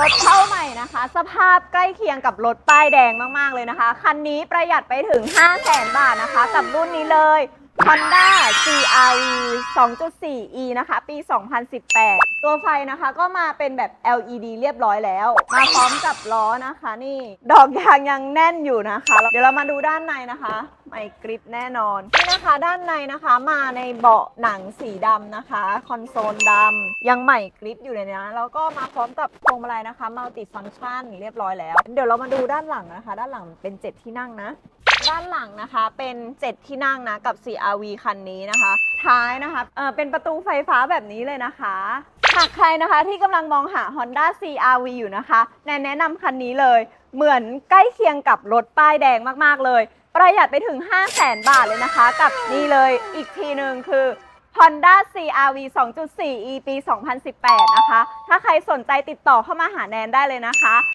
รถเข้าใหม่นะคะ สภาพใกล้เคียงกับรถป้ายแดงมากๆเลยนะคะ คันนี้ประหยัดไปถึง 5 0 0แสนบาทนะคะ กับรุ่นนี้เลย Honda CRV 2.4e นะคะ ปี 2018 ตัวไฟนะคะก็มาเป็นแบบ LED เรียบร้อยแล้ว มาพร้อมกับล้อนะคะนี่ ดอกยางยังแน่นอยู่นะคะ เดี๋ยวเรามาดูด้านในนะคะใหม่กริปแน่นอน นี่นะคะด้านในนะคะมาในเบาะหนังสีดำนะคะ คอนโซลดำยังใหม่กริปอยู่เลยนะแล้วก็มาพร้อมกับพวงมาลัยนะคะมัลติฟัง c t ชันเรียบร้อยแล้ว เดี๋ยวเรามาดูด้านหลังนะคะ ด้านหลังเป็น 7 ที่นั่งนะ ด้านหลังนะคะเป็น 7 ที่นั่งนะกับ CRV คันนี้นะคะ ท้ายนะคะเเป็นประตูไฟฟ้าแบบนี้เลยนะคะหากใครนะคะที่กำลังมองหา Honda CRV อยู่นะคะแนนแนะนำคันนี้เลย เหมือนใกล้เคียงกับรถป้ายแดงมากๆเลย ประหยัดไปถึง 5 0 0แสนบาทเลยนะคะ กับนี่เลยอีกทีหนึ่งคือ Honda CRV 2.4e ปี 2018 นะคะ ถ้าใครสนใจติดต่อเข้ามาหาแนนได้เลยนะคะ